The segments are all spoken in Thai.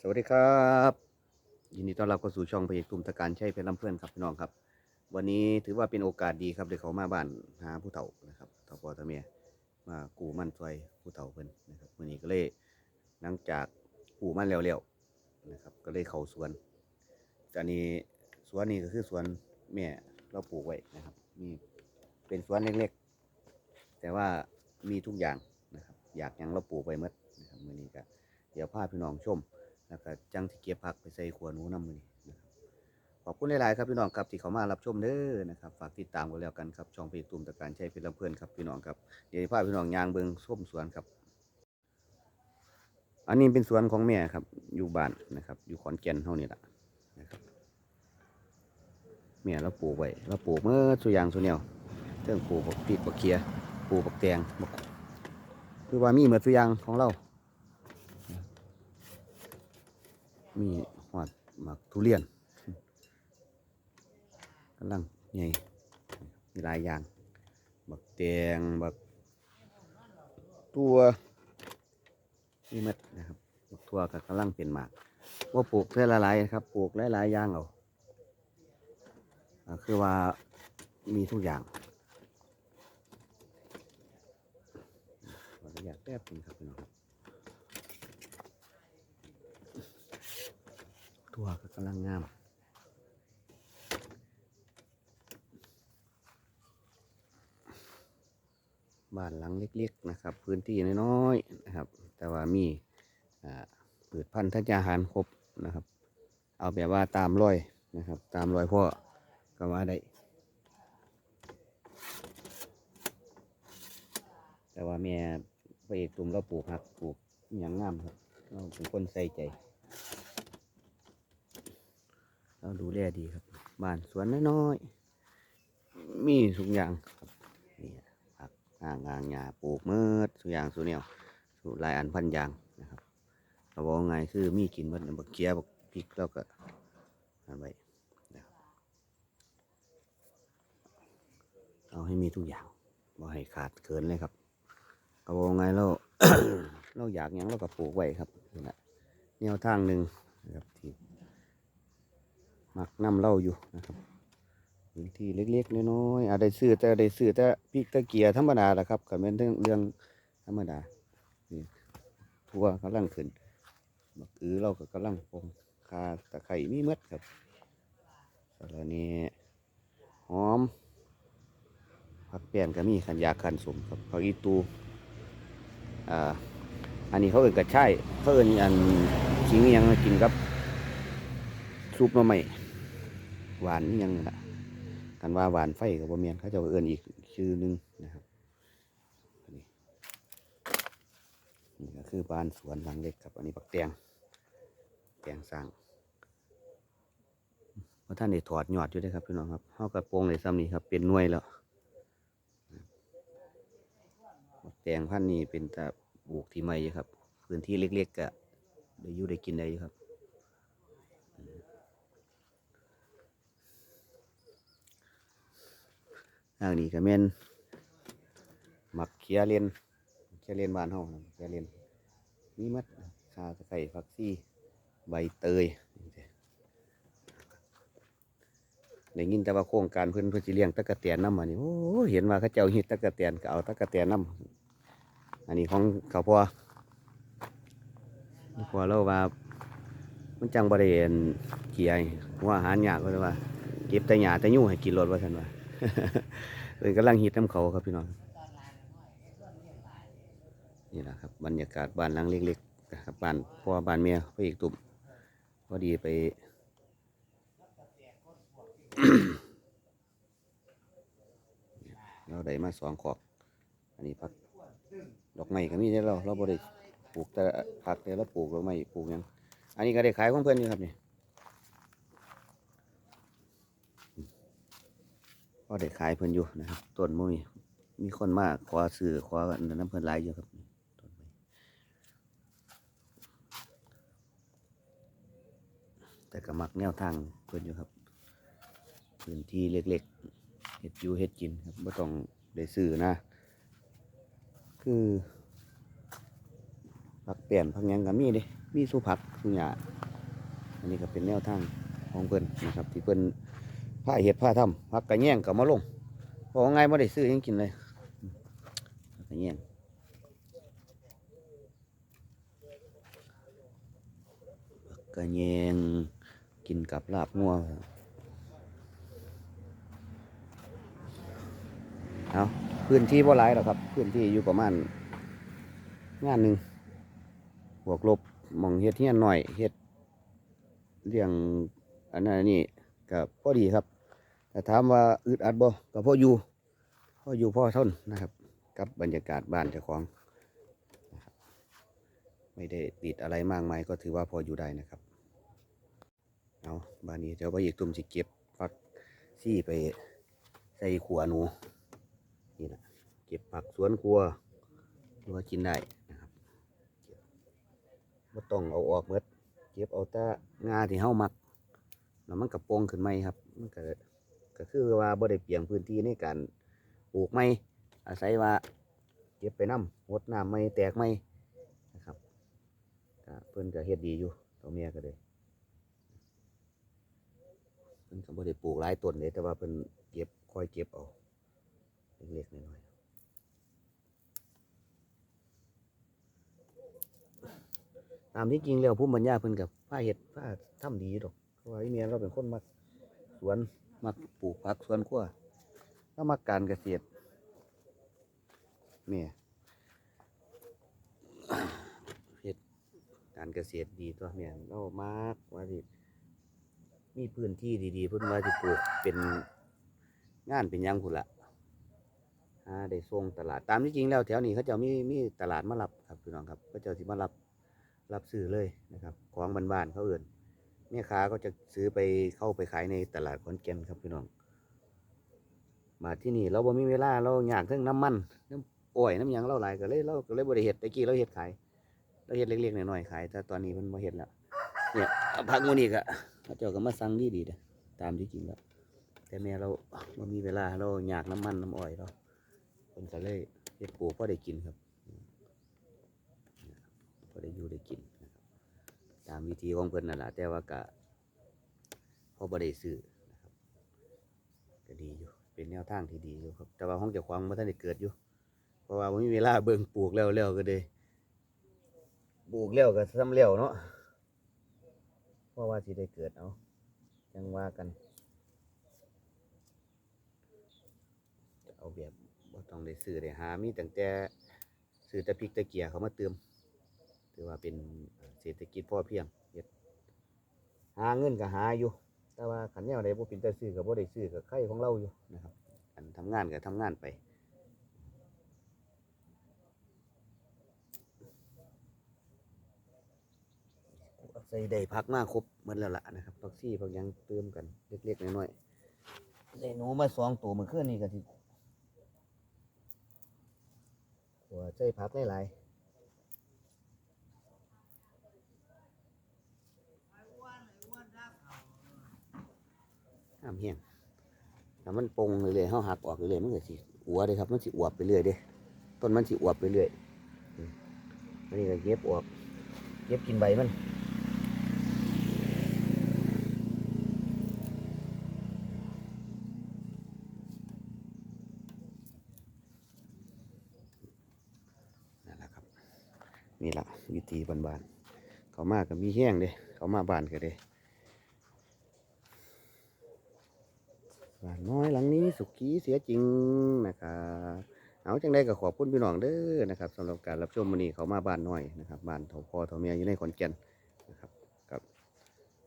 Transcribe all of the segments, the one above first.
สวัสดีครับ ยินดีต้อนรับเข้าสู่ช่องพระเอกตุมตะการใช่เพชรลำเพื่อนครับพี่น้องครับ วันนี้ถือว่าเป็นโอกาสดีครับได้เขามาบ้านหาผู้เฒ่านะครับเฒ่าพ่อเฒ่าเมียมากูมั่นซอยผู้เฒ่าเพิ่นนะครับวันนี้ก็เลยหลังจากกูมั่นแล้วๆนะครับ ก็เลยเข้าสวนอันนี้สวนนี้ก็คือสวนแม่เราปลูกไว้นะครับมีเป็นสวนเล็กๆ แต่ว่ามีทุกอย่างนะครับ อยากยังเราปลูกไว้หมดนะครับมื้อนี้ก็เดี๋ยวพาพี่น้องชม แล้วก็จังที่เก็บผักไปใส่ขวหนูน้ำมือนี้นะครับขอบคุณหลายๆครับพี่น้องครับที่เขามารับชมเด้อนะครับฝากติดตามกันแล้วกันครับช่องเพจตุ่มตะการใช้เพชรลำเพื่อนครับพี่น้องครับเดี๋ยวพาพี่น้องยางเบิงส้มสวนครับ อันนี้เป็นสวนของแม่ครับอยู่บ้านนะครับ อยู่ขอนแก่นเท่านี้แหละนะครับแม่เราปลูกไว้เราปลูกเมื่อสุยางสุแนวเรื่องปลูกบักพริกบักเคียปลูกบักแตงบักคือว่ามีเหมือนสุยางของเรา มีหอดหมักทุเรียนกำลังใหญ่มีหลายอย่าง บักแตงบักตัวนี่มัดนะครับบักทัวก็กำลังเป็นหมากว่าปลูกเพื่อละลายครับ ปลูกหลายๆอย่างเอาอ่าคือว่ามีทุกอย่างขออนุญาตแป๊บนึงครับพี่น้อง ครัวก็กำลังงามบ้านหลังเล็กๆนะครับ พื้นที่น้อยๆนะครับ แต่ว่ามีอ่าพืชพันธุ์ธัญญาหารครบนะครับ เอาแบบว่าตามรอยนะครับ ตามรอยพ่อก็ว่าได้ แต่ว่าแม่พระเอกตุ่มเราปลูกผักปลูกอย่างงามครับเราเป็นคนใส่ใจ เราดูแลดีครับบ้านสวนน้อยๆมีทุกอย่างครับนี่ผักอ่างอ่างหญ้าปลูกเมื่อทุกอย่างสุเนียวสุลายอันพันยางนะครับเราบอกไงคือมีกินหมันบักเกียบักพริกแล้วก็อันไว้นะครับเอาให้มีทุกอย่างบ่ให้ขาดเกินเลยครับเราบอกไงเราเราอยากยังเราก็ปลูกไว้ครับนี่แหละแนวทางหนึ่งนะครับที่ มักน้ำเล่าอยู่นะครับพื้นที่เล็กๆน้อยๆอาจได้ซื้อแต่ได้ซื้อแต่พริกตะเกียธรรมดาแหละครับก็เป็นเรื่องเรื่องธรรมดานี่ทั่วกำลังขึ้นบักอือเราก็กำลังปงคาตะไคร่มีหมดครับแล้วนี้หอมผักแป้นก็มีขันยาขันสมครับผักอีตูอ่าอันนี้เขาเอินกระช่ายเขาเอินอันขิงอิหยังกินกับซุปหน่อไม้ หวานยังนั่นล่ะกันว่าหวานไฟกับบ่เมียนเขาจะเอื่นอีกชื่อนึงนะครับนี่ก็คือบ้านสวนหลังเล็กครับ อันนี้ปักแตงแตงสร้างเพราะท่านได้ถอดหยอดอยู่ด้ครับพี่น้องครับเฮากระโปรงเลยซ้ำนี้ครับเป็นหน่วยแล้วแตงพันนี้เป็นตะปลูกที่ใหม่ครับ พื้นที่เล็กๆก็ได้อยู่ได้กินได้ครับ ทางนี้ก็แม่นหมักเขียเลนเขียเลนบ้านเฮาเขียเลนมีหมัดคาตะไคร้ฟักซี่ใบเตยได้ยินแต่ว่าโครงการเพิ่นเพิ่นสิเลี้ยงตะกะแตนน้ำมานี่โอ้เห็นว่าเขาเจ้าฮิตตะกะแตนก็เอาตะกะแตนน้ำอันนี้ของเขาพ่อพอเราว่ามันจังบริเวณเกียร์หัวอาหารยากก็เลยว่า เก็บแต่หญ้าแต่ยู่ให้กินรถว่าซั่นว่า เลยกำลังฮิตน้ำเขาครับพี่น้องนี่แหละครับบรรยากาศบ้านหลังเล็กๆนะครับบ้านพ่อบ้านเมียพระเอกตุ่มพอดีไปเราได้มาสองขอบ อันนี้พักดอกไม้ก็มีได้เราเราบริปลูกแต่ผักแต่เราปลูกดอกไม้ปลูกยัง อันนี้ก็ได้ขายของเพื่อนอยู่ครับนี่ ก็ได้ขายเพื่อนอยู่นะครับต้นมุมีมีคนมากขอซื้อขอน้ำเพื่อนหลายอยู่ครับต้นไม้แต่ก็มักแนวทางเพื่อนอยู่ครับ พื้นที่เล็กๆเห็ดอยู่เห็ดกินครับไม่ต้องได้ซื้อนะ คือผักเปลี่ยนผักยังก็มีเดิมีสุผักสุหยาอันนี้ก็เป็นแนวทางของเพิ่นนะครับที่เพิ่น ผ้าเห็ดผ้าทำผักกระแยงก็มาลงพราะว่าไงไม่ได้ซื้อยังกินเลยกระแยงกระแยงกินกับลาบงัวเอาพื้นที่บ่หลายหรอกครับ พื้นที่อยู่ประมาณงานหนึ่งบวกลบหมองเฮ็ดเฮียนหน่อยเฮ็ดเรื่องอันนั้นนนี้ก็พอดีครับ แต่ถามว่าอึดอัดบ่ก็พออยู่พออยู่พอทนนะครับ กับบรรยากาศบ้านเจ้าของไม่ได้ติดอะไรมากมายก็ถือว่าพออยู่ได้นะครับ เอาบ้านนี้เดี๋ยวไปอีกตุ่มสิเก็บฟักซี่ไปใส่ขัวหนูนี่นะเก็บผักสวนครัวหรือว่ากินได้นะครับไม่ต้องเอาออกเมดเก็บเอาแต่งาที่เฮามักแล้วมันกระโปรงขึ้นไหมครับ มันก็ ก็คือว่าบ่ได้เปลี่ยนพื้นที่ในการปลูกไม้อาศัยว่าเก็บไปน้ำหดน้ำไม่แตกไม่นะครับเพิ่อนก็เฮ็ดดีอยู่ตัวเมียก็เลยเพิ่นก็บ่ได้ปลูกหลายต้นเลยแต่ว่าเพิ่นเก็บค่อยเก็บเอาเล็กๆน้อยๆตามที่จริงแล้วภูมิปัญญาเพิ่นกับผ้าเห็ดผ้าทำดีดอกเพราะว่าเมียเราเป็นคนมักสวน มักปลูกผักสวนครัวแล้วมักการเกษตรเมียเฮ็ดการเกษตรดีตัวเมียเรามากว่าสิมีพื้นที่ดีๆเพิ่นว่าสิปลูกเป็นงานเป็นยังพุ่นละหาได้ส่งตลาดตามที่จริงแล้วแถวนี้เขาจะมีมีตลาดมารับครับพี่น้องครับเขาจะสิมารับรับซื้อเลยนะครับ ของบ้านๆเขาเอื่น แม่ค้าก็จะซื้อไปเข้าไปขายในตลาดขอนแก่นครับพี่น้อง มาที่นี่เราบ่มีเวลาเราอยากเรื่องน้ำมันน้ำอ้อยน้ำยังเราหลายก็เลยเราก็เลยบ่ได้เฮ็ดต่กี้เราเฮ็ดขายเราเฮ็ดเล็กๆหน้อยๆขายแต่ตอนนี้มันบ่เฮ็ดแล้วเนี่ยผักหมูนี่ก็เขาเจ้าก็มาสั่งดีดีๆเด้อตามที่จริงแล้วแต่แม่เราบ่มีเวลาเราอยากน้ำมันน้ำอ้อยเราคนก็เลยเฮ็ดปลูกพอได้กินครับพอได้อยู่ได้กิน ตามวิธีของเพิ่นนั่นแหละแต่ว่าก็พอบ่ได้ซื้อนะครับก็ดีอยู่ เป็นแนวทางที่ดีอยู่ครับ แต่ว่าห้องเจ้าของบ่ทันได้เกิดอยู่ เพราะว่าบ่มีเวลาเบิ่งปลูกแล้วแล้วก็เลยปลูกแล้วก็ซ้ำแล้วเนาะเพราะว่าสิได้เกิดเอาจังว่ากันจะเอาแบบบ่ต้องได้ซื้อได้หามีตั้งแต่ซื้อตะพิกตะเกียเขามาเติม ถือว่าเป็นเศรษฐกิจพอเพียงเฮ็ดหาเงินก็หาอยู่ แต่ว่าขันแนวใดบ่เป็นแต่ซื้อก็บ่ได้ซื้อก็ไข่ของเราอยู่นะครับอันทำงานก็ทำงานไปใส่ได้พักมากครบหมดแล้วล่ะนะครับพักซี่พักยังเติมกันเล็กๆน้อยๆได้หนูมาสองตัวเมื่อคืนนี่ก็สิหัวใจพักหลายๆ ห้ามเฮียงถ้ามันปงเรื่อยเขาหักออกเรื่อยมันก็สิอวเลยครับ มันสิอวบไปเรื่อยเด้ต้นมันสิอวบไปเรื่อยอันนี้ก็เก็บออกเก็บกินใบมันนั่นแหละครับนี่แหละวิธีบานๆเขามากกับมีแห้งเด้เขามาบานกันเด้ บ้านน้อยหลังนี้สุกี้เสียจริงนะครับเอาจังได้ก็ขอบคุณพี่น้องเด้อนะครับสำหรับการรับชมวันนี้เขามาบ้านน้อยนะครับบ้านเถาพ่อเถาเมียอยู่ในขอนแก่นนะครับกับ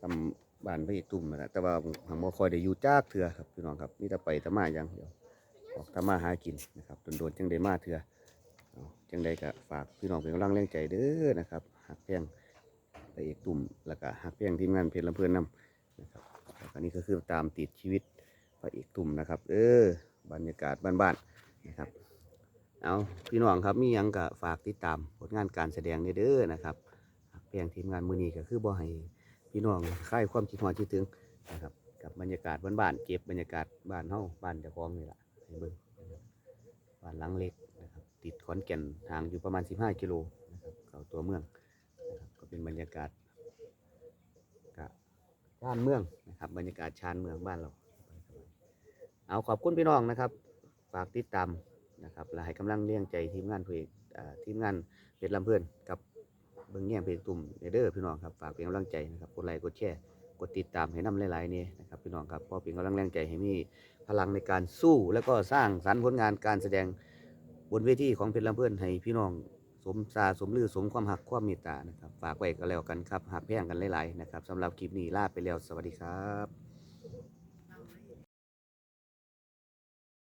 ทำบ้านพระเอกตุ่มนะแต่ว่าผมบ่คอยได้อยู่จากเถื่อครับพี่น้องครับนี่แต่ไปต่มาอย่างเดียวออกต่มาหากินนะครับโดนๆจังได้มาเถื่อเอาจังใดก็ฝากพี่น้องเป็นกำลังแรงใจเด้อนะครับหักแพงไปเอกตุ่มแล้วก็หักแพงทีมงานเพจลำเพลินนำนะครับแล้วก็นี่ก็คือตามติดชีวิต พระเอกตุ่มนะครับ เออบรรยากาศบ้านๆนะครับ เอาพี่น้องครับมียังก็ฝากติดตามผลงานการแสดงเด้อนะครับหักแพงทีมงานมือนีก็คือบ่ให้พี่น้องค่ายความคิดหอดคิดถึงนะครับกับบรรยากาศบ้านๆเก็บบรรยากาศบ้านเฮาบ้านเจ้าของนี่แหละให้เบิ่งบ้านหลังเล็กนะครับติดขอนแก่นทางอยู่ประมาณ 15 กิโลนะครับเข้าตัวเมืองนะครับก็เป็นบรรยากาศกะชานเมืองนะครับบรรยากาศชานเมืองบ้านเรา เอาขอบคุณพี่น้องนะครับ ฝากติดตามนะครับและให้กำลังเลี้ยงใจทีมงานเพลงอ่าทีมงานเพชรลำเพื่อนกับเบิ้งแง่เพลงตุ่มเด้อพี่น้องครับฝากเป็นกำลังใจนะครับกดไลค์กดแชร์กดติดตามให้นำหลายๆนี่นะครับพี่น้องครับเพอเป็นกำลังแรงใจให้มีพลังในการสู้ แล้วก็สร้างสรรค์ผลงานการแสดงบนเวทีของเพชรลำเพื่อนให้พี่น้องสมซาสมลือสมความหักความเมตตานะครับฝากไว้ก็แล้วกันครับหักแพงกันหลายๆนะครับสำหรับคลิปนี้ลาไปแล้วสวัสดีครับ